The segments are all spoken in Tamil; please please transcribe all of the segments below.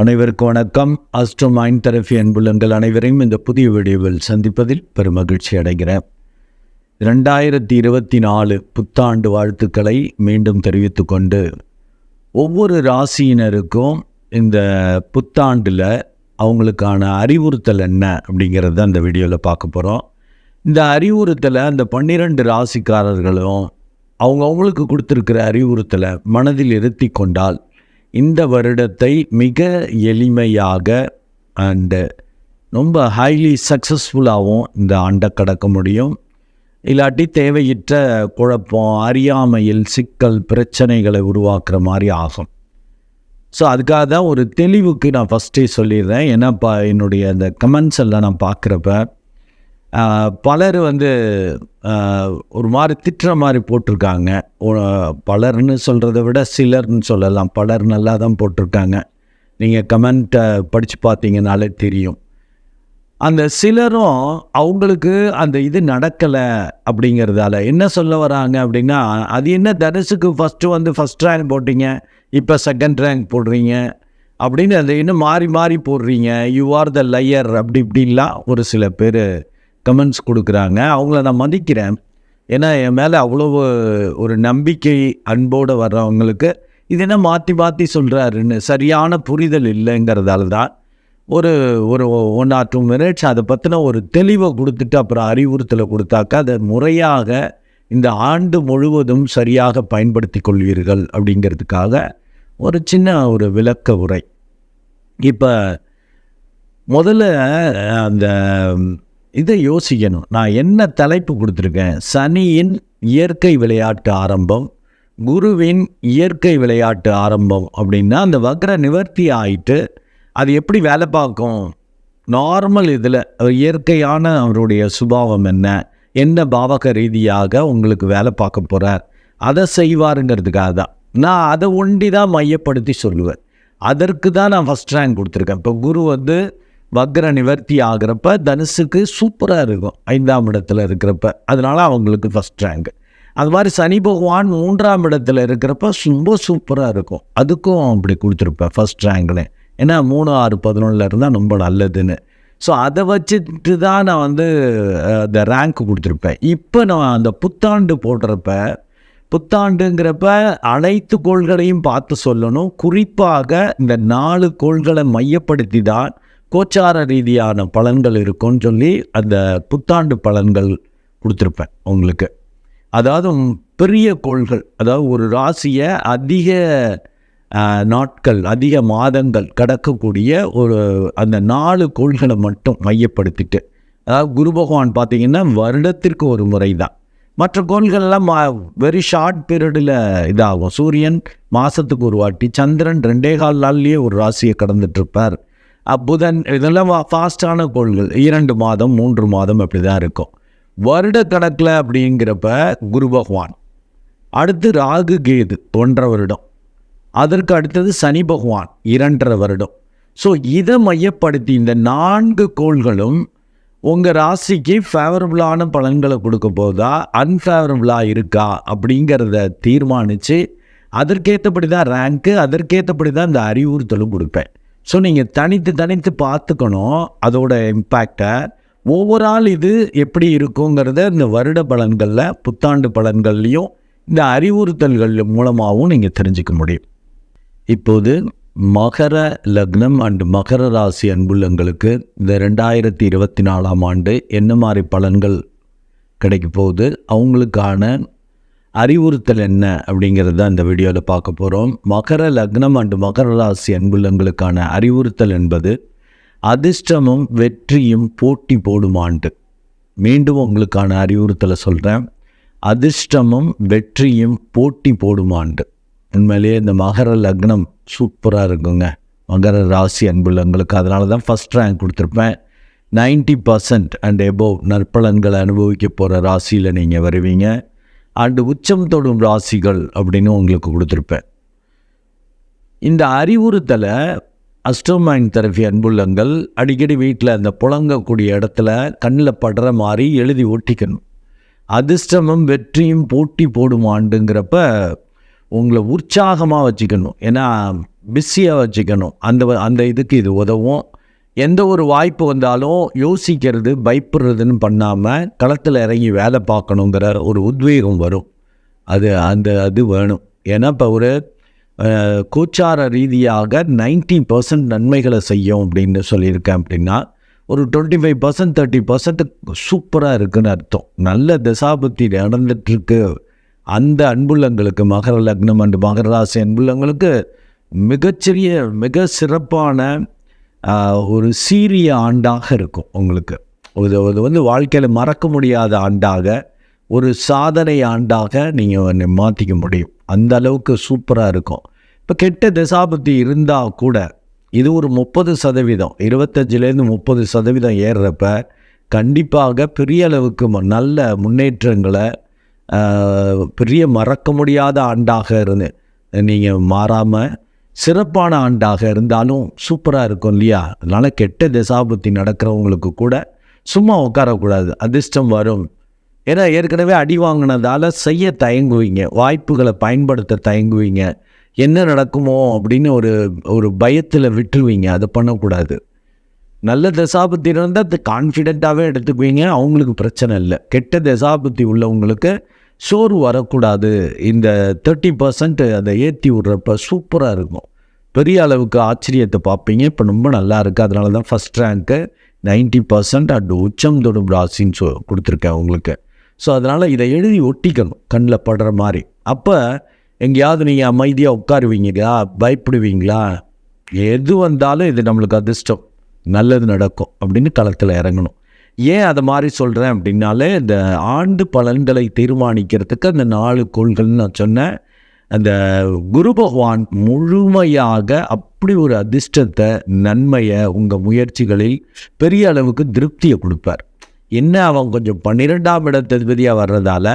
அனைவருக்கும் வணக்கம். அஸ்ட்ரோ மைண்ட் தெரபி அன்புள்ளங்கள் அனைவரையும் இந்த புதிய வீடியோவில் சந்திப்பதில் பெருமகிழ்ச்சி அடைகிறேன். ரெண்டாயிரத்தி இருபத்தி நாலு புத்தாண்டு வாழ்த்துக்களை மீண்டும் தெரிவித்து கொண்டு ஒவ்வொரு ராசியினருக்கும் இந்த புத்தாண்டில் அவங்களுக்கான அறிவுறுத்தல் என்ன அப்படிங்கிறத அந்த வீடியோவில் பார்க்க போகிறோம் இந்த அறிவுறுத்தலை அந்த பன்னிரெண்டு ராசிக்காரர்களும் அவங்க அவங்களுக்கு கொடுத்துருக்கிற அறிவுறுத்தலை மனதில் இருத்தி கொண்டால் இந்த வருடத்தை மிக எளிமையாக அண்டு ரொம்ப ஹைலி சக்ஸஸ்ஃபுல்லாகவும் இந்த ஆண்டை கடக்க முடியும். இல்லாட்டி தேவையற்ற குழப்பம் அறியாமையில் சிக்கல் பிரச்சனைகளை உருவாக்குற மாதிரி ஆகும். ஸோ அதுக்காக தான் ஒரு தெளிவுக்கு நான் ஃபஸ்ட்டே சொல்லிடுறேன். ஏன்னா இப்போ என்னுடைய அந்த கமெண்ட்ஸ் எல்லாம் நான் பார்க்குறப்ப பலர் வந்து ஒரு மாதிரி திட்டுற மாதிரி போட்டிருக்காங்க. பலர்னு சொல்கிறத விட சிலர்னு சொல்லலாம். பலர் நல்லா தான் போட்டிருக்காங்க. நீங்கள் கமெண்ட்டை படித்து பார்த்தீங்கனாலே தெரியும். அந்த சிலரும் அவங்களுக்கு அந்த இது நடக்கலை அப்படிங்கிறதால என்ன சொல்ல வராங்க அப்படின்னா அது என்ன தனுசுக்கு ஃபஸ்ட்டு வந்து ஃபஸ்ட் ரேங்க் போட்டீங்க இப்போ செகண்ட் ரேங்க் போடுறீங்க அப்படின்னு அதை இன்னும் மாறி மாறி போடுறீங்க. யூ ஆர் த லையர் அப்படி இப்படின்லாம் ஒரு சில பேர் கமெண்ட்ஸ் கொடுக்குறாங்க. அவங்கள நான் மதிக்கிறேன். ஏன்னா என் மேலே அவ்வளோ ஒரு நம்பிக்கை அன்போடு வர்றவங்களுக்கு இது என்ன மாற்றி மாற்றி சொல்கிறாருன்னு சரியான புரிதல் இல்லைங்கிறதால தான் ஒரு ஒரு ஒன் ஆர் டூ மினிட்ஸ் அதை பற்றின ஒரு தெளிவை கொடுத்துட்டு அப்புறம் அறிவுறுத்தலை கொடுத்தாக்கா அதை முறையாக இந்த ஆண்டு முழுவதும் சரியாக பயன்படுத்தி கொள்வீர்கள் அப்படிங்கிறதுக்காக ஒரு சின்ன ஒரு விளக்க உரை. இப்போ முதல்ல அந்த இதை யோசிக்கணும். நான் என்ன தலைப்பு கொடுத்துருக்கேன்? சனியின் இயற்கை விளையாட்டு ஆரம்பம் குருவின் இயற்கை விளையாட்டு ஆரம்பம் அப்படின்னா அந்த வக்ர நிவர்த்தி ஆயிட்டு அது எப்படி வேலை பார்க்கும்? நார்மல் இதில் இயற்கையான அவருடைய சுபாவம் என்ன? என்ன பாவக ரீதியாக உங்களுக்கு வேலை பார்க்க போகிறார் அதை செய்வாருங்கிறதுக்காக தான். நான் அதை ஒண்டி தான் மையப்படுத்தி சொல்லுவேன். அதற்கு தான் நான் ஃபஸ்ட் ரேங்க் கொடுத்துருக்கேன். இப்போ குரு வந்து வக்ர நிவர்த்தி ஆகிறப்ப தனுசுக்கு சூப்பராக இருக்கும் ஐந்தாம் இடத்துல இருக்கிறப்ப. அதனால அவங்களுக்கு ஃபஸ்ட் ரேங்க் அது மாதிரி சனி பகவான் மூன்றாம் இடத்துல இருக்கிறப்ப ரொம்ப சூப்பராக இருக்கும். அதுக்கும் அப்படி கொடுத்துருப்பேன் ஃபஸ்ட் ரேங்க்னு ஏன்னா மூணு ஆறு பதினொன்றில் இருந்தால் ரொம்ப நல்லதுன்னு. ஸோ அதை வச்சுட்டு தான் நான் வந்து அந்த ரேங்க் கொடுத்துருப்பேன். இப்போ நான் அந்த புத்தாண்டு போடுறப்ப புத்தாண்டுங்கிறப்ப அனைத்து கோள்களையும் பார்த்து சொல்லணும். குறிப்பாக இந்த நாலு கோள்களை மையப்படுத்தி தான் கோச்சார ரீதியான பலன்கள் இருக்கும்னு சொல்லி அந்த புத்தாண்டு பலன்கள் கொடுத்துருப்பேன் உங்களுக்கு. அதாவது பெரிய கோள்கள் அதாவது ஒரு ராசியை அதிக நாட்கள் அதிக மாதங்கள் கடக்கக்கூடிய ஒரு அந்த நாலு கோள்களை மட்டும் மையப்படுத்திட்டு அதாவது குரு பகவான் பார்த்திங்கன்னா வருடத்திற்கு ஒரு முறை தான் மற்ற கோள்கள்லாம் வெரி ஷார்ட் பீரியடில் இதாகும். சூரியன் மாதத்துக்கு ஒரு வாட்டி சந்திரன் ரெண்டே கால் நாள்லேயே ஒரு ராசியை கடந்துட்டுருப்பார் இருப்பார். புதன் இதெல்லாம் ஃபாஸ்டான கோள்கள். இரண்டு மாதம் மூன்று மாதம் அப்படி தான் இருக்கும். வருட கணக்கில் அப்படிங்கிறப்ப குரு பகவான். அடுத்து ராகு கேது ஒன்றரை வருடம். அதற்கு அடுத்தது சனி பகவான் இரண்டரை வருடம். ஸோ இதை மையப்படுத்தி இந்த நான்கு கோள்களும் உங்கள் ராசிக்கு ஃபேவரபுளான பலன்களை கொடுக்க போதா அன்ஃபேவரபுளாக இருக்கா அப்படிங்கிறத தீர்மானித்து அதற்கேற்றபடி தான் ரேங்க்கு அதற்கேற்றபடி தான் இந்த அறிவுறுத்தலும் கொடுப்பேன். ஸோ நீங்கள் தனித்து தனித்து பார்த்துக்கணும் அதோட இம்பேக்டை ஓவரால் இது எப்படி இருக்குங்கிறத இந்த வருட பலன்களில் புத்தாண்டு பலன்கள்லையும் இந்த அறிவுறுத்தல்கள் மூலமாகவும் நீங்கள் தெரிஞ்சுக்க முடியும். இப்போது மகர லக்னம் அண்டு மகர ராசி அன்புள்ளங்களுக்கு இந்த ரெண்டாயிரத்தி இருபத்தி நாலாம் ஆண்டு என்ன மாதிரி பலன்கள் கிடைக்க போகுது? அவங்களுக்கான அறிவுறுத்தல் என்ன அப்படிங்கிறத இந்த வீடியோவில் பார்க்க போகிறோம் மகர லக்னம் அண்டு மகர ராசி அன்புள்ளங்களுக்கான அறிவுறுத்தல் என்பது அதிர்ஷ்டமும் வெற்றியும் போட்டி போடும் ஆண்டு. மீண்டும் உங்களுக்கான அறிவுறுத்தலை சொல்கிறேன் அதிர்ஷ்டமும் வெற்றியும் போட்டி போடும் ஆண்டு. உண்மையிலேயே இந்த மகர லக்னம் சூப்பராக இருக்குங்க. மகர ராசி அன்புள்ளங்களுக்கு அதனால தான் ஃபஸ்ட் ரேங்க் கொடுத்துருப்பேன். 90% பர்சன்ட் அண்ட் எபோவ் நற்பலன்களை அனுபவிக்க போகிற ராசியில் நீங்கள் வருவீங்க. அண்டு உச்சம் தொடும் ராசிகள் அப்படின்னு உங்களுக்கு கொடுத்துருப்பேன். இந்த அறிவுறுத்தலை அஸ்ட்ரோமைன் தெரபி அன்புள்ளங்கள் அடிக்கடி வீட்டில் அந்த புழங்கக்கூடிய இடத்துல கண்ணில் படுற மாதிரி எழுதி ஒட்டிக்கணும். அதிர்ஷ்டமும் வெற்றியும் போட்டி போடும் ஆண்டுங்கிறப்ப உங்களை உற்சாகமாக வச்சுக்கணும். ஏன்னா பிஸியாக வச்சுக்கணும். அந்த வ- அந்த இதுக்கு இது உதவும். எந்த ஒரு வாய்ப்பு வந்தாலும் யோசிக்கிறது பயப்படுறதுன்னு பண்ணாமல் களத்தில் இறங்கி வேலை பார்க்கணுங்கிற ஒரு உத்வேகம் வரும். அது அந்த அது வேணும். ஏன்னா இப்போ ஒரு கூச்சார கோச்சார ரீதியாக 90% பர்சன்ட் நன்மைகளை செய்யும் அப்படின்னு சொல்லியிருக்கேன் அப்படின்னா ஒரு twenty five percent thirty percent சூப்பராக இருக்குன்னு அர்த்தம். நல்ல தசாபுத்தி நடந்துட்டுருக்கு. அந்த அன்புள்ளங்களுக்கு மகர லக்னம் அண்டு மகர ராசி அன்புள்ளங்களுக்கு மிகச்சிறிய மிக சிறப்பான ஒரு சீரிய ஆண்டாக இருக்கும் உங்களுக்கு. இது இது வந்து வாழ்க்கையில் மறக்க முடியாத ஆண்டாக ஒரு சாதனை ஆண்டாக நீங்கள் மாற்றிக்க முடியும். அந்த அளவுக்கு சூப்பராக இருக்கும். இப்போ கெட்ட தசாபத்தி இருந்தால் கூட இது ஒரு முப்பது சதவீதம் இருபத்தஞ்சிலேருந்து முப்பது சதவீதம் ஏறுறப்ப கண்டிப்பாக பெரிய அளவுக்கு ம- நல்ல முன்னேற்றங்களை பெரிய மறக்க முடியாத ஆண்டாக இருந்து நீங்கள் மாறாமல் சிறப்பான ஆண்டாக இருந்தாலும் சூப்பராக இருக்கும் இல்லையா? அதனால் கெட்ட தசாபுத்தி நடக்கிறவங்களுக்கு கூட சும்மா உட்காரக்கூடாது. அதிர்ஷ்டம் வரும். ஏன்னா ஏற்கனவே அடி வாங்கினதால் செய்ய தயங்குவீங்க. வாய்ப்புகளை பயன்படுத்த தயங்குவீங்க. என்ன நடக்குமோ அப்படின்னு ஒரு ஒரு பயத்தில் விட்டுருவீங்க. அதை பண்ணக்கூடாது. நல்ல தசாபுத்தி இருந்தால் அது கான்ஃபிடெண்ட்டாகவே எடுத்துக்குவீங்க. அவங்களுக்கு பிரச்சனை இல்லை. கெட்ட தசாபுத்தி உள்ளவங்களுக்கு சோறு வரக்கூடாது. இந்த தேர்ட்டி பர்சன்ட் அதை ஏற்றி விட்றப்ப சூப்பராக இருக்கும். பெரிய அளவுக்கு ஆச்சரியத்தை பார்ப்பீங்க. இப்போ ரொம்ப நல்லா இருக்குது அதனால தான் ஃபஸ்ட் ரேங்க்கு நைன்ட்டி பர்சன்ட் அட் உச்சம் தொடும் ராசின்னு சொ கொடுத்துருக்கேன் உங்களுக்கு. ஸோ அதனால் இதை எழுதி ஒட்டிக்கணும். கண்ணில் படுற மாதிரி. அப்போ எங்கேயாவது நீங்கள் அமைதியாக உட்காருவீங்களா? பயப்படுவீங்களா? எது வந்தாலும் இது நம்மளுக்கு அதிர்ஷ்டம். நல்லது நடக்கும் அப்படின்னு களத்தில் இறங்கணும். ஏன் அதை மாதிரி சொல்கிறேன் அப்படின்னாலே இந்த ஆண்டு பலன்களை தீர்மானிக்கிறதுக்கு அந்த நாலு கோள்கள்னு நான் சொன்னேன். அந்த குரு பகவான் முழுமையாக அப்படி ஒரு அதிர்ஷ்டத்தை நன்மையை உங்கள் முயற்சிகளில் பெரிய அளவுக்கு திருப்தியை கொடுப்பார். என்ன அவன் கொஞ்சம் பன்னிரெண்டாம் இடத்ததிபதியாக வர்றதால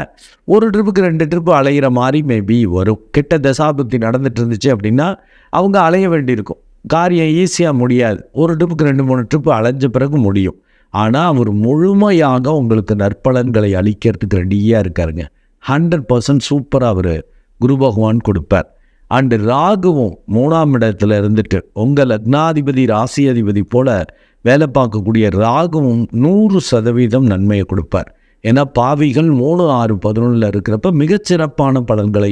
ஒரு ட்ரிப்புக்கு ரெண்டு ட்ரிப்பு அலையிற மாதிரி மேபி வரும் கெட்ட தசாபக்தி நடந்துட்டு இருந்துச்சு அப்படின்னா அவங்க அலைய வேண்டியிருக்கும். காரியம் ஈஸியாக முடியாது. ஒரு ட்ரிப்புக்கு ரெண்டு மூணு ட்ரிப்பு அலைஞ்ச பிறகு முடியும். ஆனால் அவர் முழுமையாக உங்களுக்கு நற்பலன்களை அளிக்கிறதுக்கு ரெடியாக இருக்காருங்க. ஹண்ட்ரட் பர்சன்ட் சூப்பராக அவர் குரு பகவான் கொடுப்பார். அண்டு ராகுவும் மூணாம் இடத்துல இருந்துட்டு உங்கள் லக்னாதிபதி ராசி அதிபதி போல வேலை பார்க்கக்கூடிய ராகுவும் நூறு சதவீதம் நன்மையை கொடுப்பார். ஏன்னா பாவிகள் மூணு ஆறு பதினொன்றில் இருக்கிறப்ப மிகச்சிறப்பான பலன்களை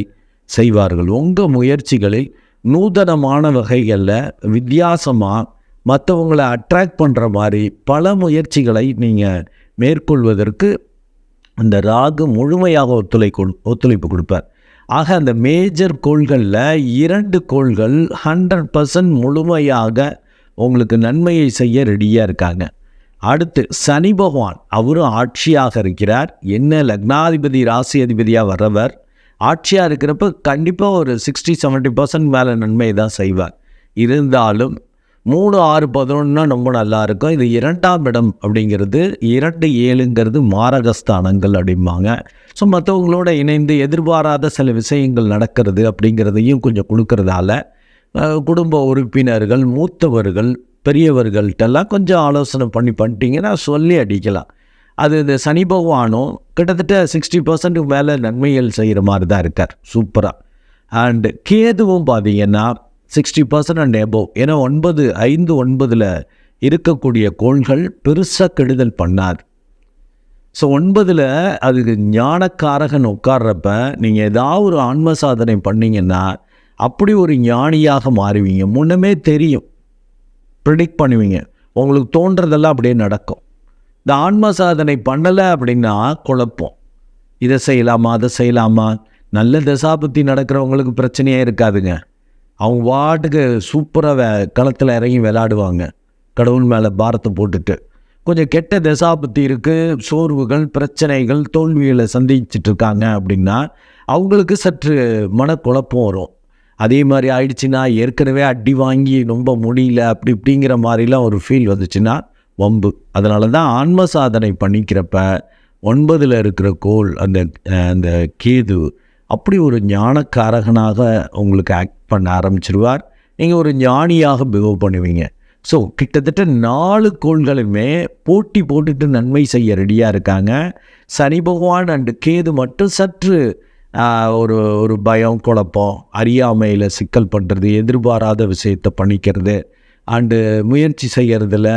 செய்வார்கள். உங்கள் முயற்சிகளில் நூதனமான வகைகளில் வித்தியாசமாக மற்றவங்களை அட்ராக்ட் பண்ணுற மாதிரி பல முயற்சிகளை நீங்கள் மேற்கொள்வதற்கு அந்த ராகு முழுமையாக ஒத்துழைப்பு ஒத்துழைப்பு கொடுப்பார். ஆக அந்த மேஜர் கோள்களில் இரண்டு கோள்கள் ஹண்ட்ரட் பர்சன்ட் முழுமையாக உங்களுக்கு நன்மையை செய்ய ரெடியாக இருக்காங்க. அடுத்து சனி பகவான் அவரும் ஆட்சியாக இருக்கிறார். என்ன? லக்னாதிபதி ராசி அதிபதியாக வர்றவர். ஆட்சியாக இருக்கிறப்ப கண்டிப்பாக ஒரு சிக்ஸ்டி செவன்ட்டி பர்சன்ட் மேலே நன்மை தான் செய்வார். இருந்தாலும் மூணு ஆறு பதினொன்றுனா ரொம்ப நல்லா இருக்கும் இது இரண்டாம் இடம் அப்படிங்கிறது இரண்டு ஏழுங்கிறது மாரகஸ்தானங்கள் அப்படிம்பாங்க. ஸோ மற்றவங்களோட இணைந்து எதிர்பாராத சில விஷயங்கள் நடக்கிறது அப்படிங்கிறதையும் கொஞ்சம் கொடுக்கறதால குடும்ப உறுப்பினர்கள் மூத்தவர்கள் பெரியவர்கள்ட்டெல்லாம் கொஞ்சம் ஆலோசனை பண்ணி பண்ணிட்டீங்கன்னா சொல்லி அடிக்கலாம். அது இந்த சனி பகவானும் கிட்டத்தட்ட சிக்ஸ்டி பர்சன்ட்டுக்கு மேலே நன்மைகள் செய்கிற மாதிரி தான் இருக்கார். சூப்பராக அண்டு கேதுவும் பார்த்தீங்கன்னா சிக்ஸ்டி பர்சன்ட் அண்ட் எபோவ் ஏன்னா ஒன்பது ஐந்து ஒன்பதில் இருக்கக்கூடிய கோள்கள் பெருசாக கெடுதல் பண்ணாது. ஸோ ஒன்பதில் அதுக்கு ஞானக்காரகன் உட்கார்றப்ப நீங்கள் ஏதாவது ஒரு ஆன்ம சாதனை பண்ணிங்கன்னா அப்படி ஒரு ஞானியாக மாறுவீங்க. முன்னமே தெரியும். ப்ரிடிக்ட் பண்ணுவீங்க. உங்களுக்கு தோன்றதெல்லாம் அப்படியே நடக்கும். இந்த ஆன்ம சாதனை பண்ணலை அப்படின்னா குழப்பம். இதை செய்யலாமா அதை செய்யலாமா? நல்ல தசாபத்தி நடக்கிறவங்களுக்கு பிரச்சனையே இருக்காதுங்க. அவங்க வாட்டுக்கு சூப்பராக வே களத்தில் இறங்கி விளையாடுவாங்க. கடவுள் மேலே பாரத்தை போட்டுட்டு. கொஞ்சம் கெட்ட தசாபத்தி இருக்குது சோர்வுகள் பிரச்சனைகள் தோல்விகளை சந்திச்சிட்டு இருக்காங்க அப்படின்னா அவங்களுக்கு சற்று மனக்குழப்பம் வரும். அதே மாதிரி ஆயிடுச்சுன்னா ஏற்கனவே அடி வாங்கி ரொம்ப முடியல அப்படி இப்படிங்கிற மாதிரிலாம் ஒரு ஃபீல் வந்துச்சுன்னா வம்பு. அதனால தான் ஆன்ம சாதனை பண்ணிக்கிறப்ப ஒன்பதில் இருக்கிற கோல் அந்த அந்த கேது அப்படி ஒரு ஞானக்காரகனாக உங்களுக்கு ஆக்ட் பண்ண ஆரம்பிச்சிருவார். நீங்கள் ஒரு ஞானியாக பிஹேவ் பண்ணுவீங்க. ஸோ கிட்டத்தட்ட நாலு கோள்களுமே போட்டி போட்டுட்டு நன்மை செய்ய ரெடியாக இருக்காங்க. சனி பகவான் அண்டு கேது மட்டும் சற்று ஒரு ஒரு பயம் குழப்பம் அறியாமையில் சிக்கல் பண்ணுறது எதிர்பாராத விஷயத்தை பண்ணிக்கிறது அண்டு முயற்சி செய்கிறதுல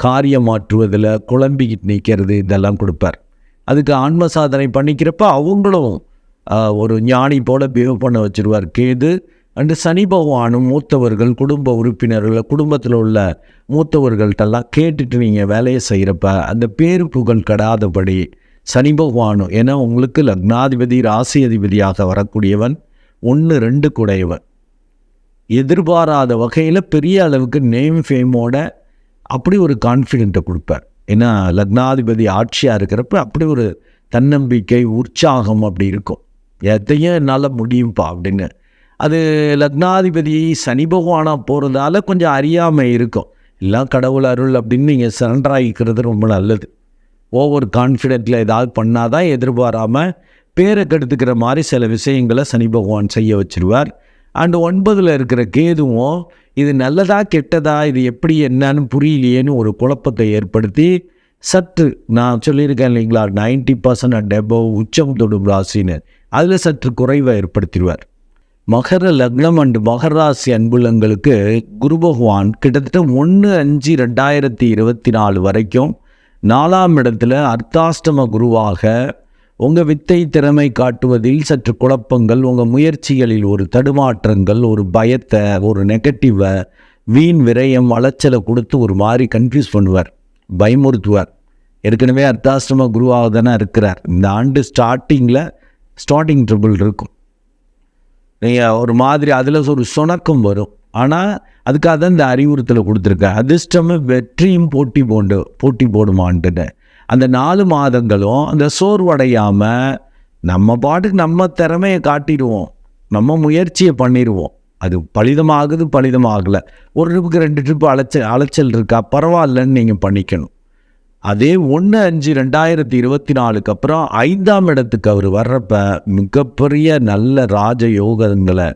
காரியம் மாற்றுவதில் குழம்பிக்கிட்டு நிற்கிறது இதெல்லாம் கொடுப்பார். அதுக்கு ஆன்ம சாதனை பண்ணிக்கிறப்ப அவங்களும் ஒரு ஞானி போல பிஹேவ் பண்ண வச்சிருவார். கேது அண்டு சனி பகவானும் மூத்தவர்கள் குடும்ப உறுப்பினர்கள் குடும்பத்தில் உள்ள மூத்தவர்கள்ட்டெல்லாம் கேட்டுட்டு நீங்கள் வேலையை செய்கிறப்ப அந்த பேரு புகழ் கெடாதபடி சனி பகவானும் ஏன்னா உங்களுக்கு லக்னாதிபதி ராசி அதிபதியாக வரக்கூடியவன் ஒன்று ரெண்டு குடையவன். எதிர்பாராத வகையில் பெரிய அளவுக்கு நேம் ஃபேமோட அப்படி ஒரு கான்ஃபிடென்ட்டை கொடுப்பார். ஏன்னா லக்னாதிபதி ஆட்சியாக இருக்கிறப்ப அப்படி ஒரு தன்னம்பிக்கை உற்சாகம் அப்படி இருக்கும். எதையும் என்னால் முடியும்ப்பா அப்படின்னு. அது லக்னாதிபதி சனி பகவானாக போகிறதால கொஞ்சம் அறியாமல் இருக்கும். எல்லாம் கடவுள் அருள் அப்படின்னு நீங்கள் சரண்டர் ரொம்ப நல்லது. ஓவர் கான்ஃபிடென்ட்டில் ஏதாவது பண்ணாதான் எதிர்பாராமல் பேரை கெடுத்துக்கிற மாதிரி சில விஷயங்களை சனி பகவான் செய்ய வச்சுருவார். அண்டு ஒன்பதில் இருக்கிற கேதுவும் இது நல்லதா கெட்டதா இது எப்படி என்னன்னு புரியலையேன்னு ஒரு குழப்பத்தை ஏற்படுத்தி சற்று நான் சொல்லியிருக்கேன் இல்லைங்களா நைன்ட்டி பர்சன்ட் அண்ட் எபோவ் உச்சம் தொடும் ராசின்னு. அதில் சற்று குறைவை ஏற்படுத்திடுவார். மகர லக்னம் அண்டு மகராசி அன்புலங்களுக்கு அன்புள்ளங்களுக்கு குரு பகவான் கிட்டத்தட்ட ஒன்று அஞ்சு ரெண்டாயிரத்தி இருபத்தி நாலு வரைக்கும் நாலாம் இடத்துல அர்த்தாஷ்டம குருவாக உங்கள் வித்தை திறமை காட்டுவதில் சற்று குழப்பங்கள் உங்கள் முயற்சிகளில் ஒரு தடுமாற்றங்கள் ஒரு பயத்தை ஒரு நெகட்டிவை வீண் விரயம் அலைச்சலை கொடுத்து ஒரு மாதிரி கன்ஃபியூஸ் பண்ணுவார் பயமுறுத்துவார். ஏற்கனவே அர்த்தாஷ்டம குருவாக தானே இருக்கிறார். இந்த ஆண்டு ஸ்டார்டிங்கில் ஸ்டார்டிங் ட்ரிபிள் இருக்கும். நீங்கள் ஒரு மாதிரி அதில் ஒரு சுணக்கம் வரும். ஆனால் அதுக்காக தான் இந்த அறிவுறுத்தலை கொடுத்துருக்கேன் அதிர்ஷ்டமே வெற்றியும் போட்டி போண்டு போட்டி போடுமான்ட்டுன்னு. அந்த நாலு மாதங்களும் அந்த சோர்வடையாமல் நம்ம பாட்டுக்கு நம்ம திறமையை காட்டிடுவோம். நம்ம முயற்சியை பண்ணிடுவோம். அது பலிதமாகுது பலிதமாகலை. ஒரு ட்ரிப்புக்கு ரெண்டு ட்ரிப்பு அலைச்சல் அலைச்சல் இருக்கா? பரவாயில்லன்னு நீங்கள் பண்ணிக்கணும். அதே ஒன்று அஞ்சு ரெண்டாயிரத்தி இருபத்தி நாலுக்கு அப்புறம் ஐந்தாம் இடத்துக்கு அவர் வர்றப்ப மிகப்பெரிய நல்ல ராஜ யோகங்களை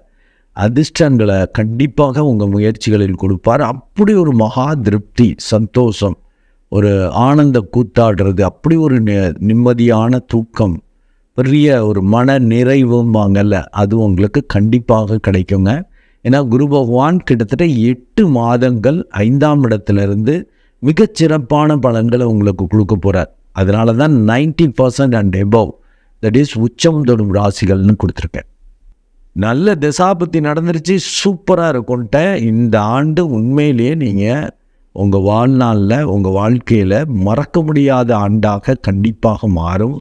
அதிர்ஷ்டங்களை கண்டிப்பாக உங்கள் முயற்சிகளில் கொடுப்பார். அப்படி ஒரு மகா திருப்தி சந்தோஷம் ஒரு ஆனந்த கூத்தாடுறது அப்படி ஒரு நிம்மதியான தூக்கம் பெரிய ஒரு மன நிறைவும்பாங்கல்ல அது உங்களுக்கு கண்டிப்பாக கிடைக்குங்க. ஏன்னா குரு பகவான் கிட்டத்தட்ட எட்டு மாதங்கள் ஐந்தாம் இடத்துலேருந்து மிகச்சிறப்பான பலன்களை உங்களுக்கு கொடுக்க போகிறார் அதனால தான் ninety percent and above that is உச்சம் தொடும் ராசிகள்னு கொடுத்துருக்கேன் நல்ல திசாபுத்தி நடந்துருச்சு சூப்பராக இருக்கும்ட்ட இந்த ஆண்டு உண்மையிலேயே நீங்கள் உங்கள் வாழ்நாளில் உங்கள் வாழ்க்கையில் மறக்க முடியாத ஆண்டாக கண்டிப்பாக மாறும்.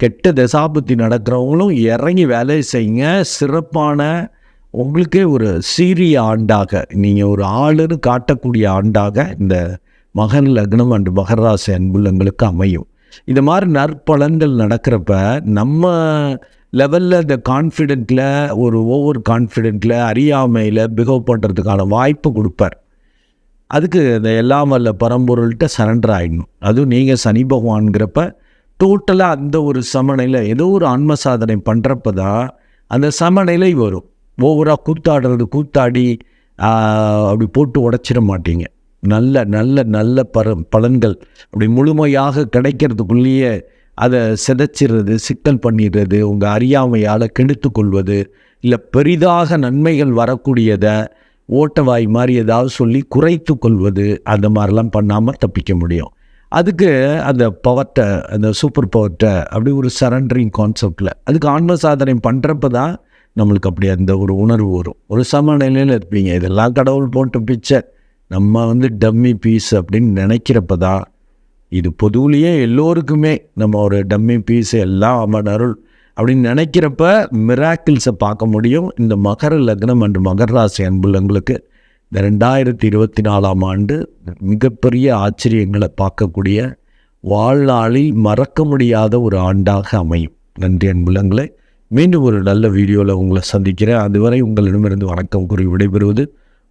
கெட்ட தசாபத்தி நடக்கிறவங்களும் இறங்கி வேலை செய்யுங்க. சிறப்பான உங்களுக்கே ஒரு சீரிய ஆண்டாக நீங்கள் ஒரு ஆளுன்னு காட்டக்கூடிய ஆண்டாக இந்த மகன் லக்னம் அண்டு மகராசி அன்புள்ளங்களுக்கு அமையும். இந்த மாதிரி நற்பலன்கள் நடக்கிறப்ப நம்ம லெவலில் இந்த கான்ஃபிடென்ட்டில் ஒரு ஓவர் கான்ஃபிடென்ட்டில் அறியாமையில் பிகவ் பண்ணுறதுக்கான வாய்ப்பு கொடுப்பார். அதுக்கு இந்த எல்லாம் வல்ல பரம்பொருள்கிட்ட சரண்டர் ஆகிடணும் அதுவும் நீங்கள் சனி பகவான்கிறப்ப டோட்டலாக அந்த ஒரு சமநிலை ஏதோ ஒரு ஆன்ம சாதனை பண்ணுறப்ப தான் அந்த சமநிலை வரும். ஓவராக கூத்தாடுறது கூத்தாடி அப்படி போட்டு உடச்சிட மாட்டீங்க. நல்ல நல்ல நல்ல பர பலன்கள் அப்படி முழுமையாக கிடைக்கிறதுக்குள்ளேயே அதை சிதைச்சிடுறது சிக்கல் பண்ணிடுறது உங்கள் அறியாமையால் கெடுத்து கொள்வது இல்லை பெரிதாக நன்மைகள் வரக்கூடியதை ஓட்டவாய் மாதிரி ஏதாவது சொல்லி குறைத்து கொள்வது அந்த மாதிரிலாம் பண்ணாமல் தப்பிக்க முடியும். அதுக்கு அந்த பவர்ட்டை அந்த சூப்பர் பவர்ட்டை அப்படி ஒரு சரண்டரிங் கான்செப்டில் அதுக்கு ஆன்ம சாதனை பண்ணுறப்ப தான் நம்மளுக்கு அப்படி அந்த ஒரு உணர்வு வரும். ஒரு சமநிலையில் இருப்பீங்க இதெல்லாம் கடவுள் போட்ட பிச்சை நம்ம வந்து டம்மி பீஸ் அப்படின்னு நினைக்கிறப்ப தான் இது பொதுவிலேயே எல்லோருக்குமே நம்ம ஒரு டம்மி பீஸ் எல்லாம் அவன் அருள் அப்படின்னு நினைக்கிறப்ப மிராக்கிள்ஸை பார்க்க முடியும். இந்த மகர லக்னம் அன்று மகர ராசி அன்புள்ளங்களுக்கு இந்த ரெண்டாயிரத்தி இருபத்தி நாலாம் ஆண்டு மிகப்பெரிய ஆச்சரியங்களை பார்க்கக்கூடிய வாழ்நாளில் மறக்க முடியாத ஒரு ஆண்டாக அமையும். நன்றி அன்புள்ளங்களே மீண்டும் ஒரு நல்ல வீடியோவில் உங்களை சந்திக்கிறேன். அதுவரை உங்களிடமிருந்து வணக்கம் கூறி விடைபெறுவது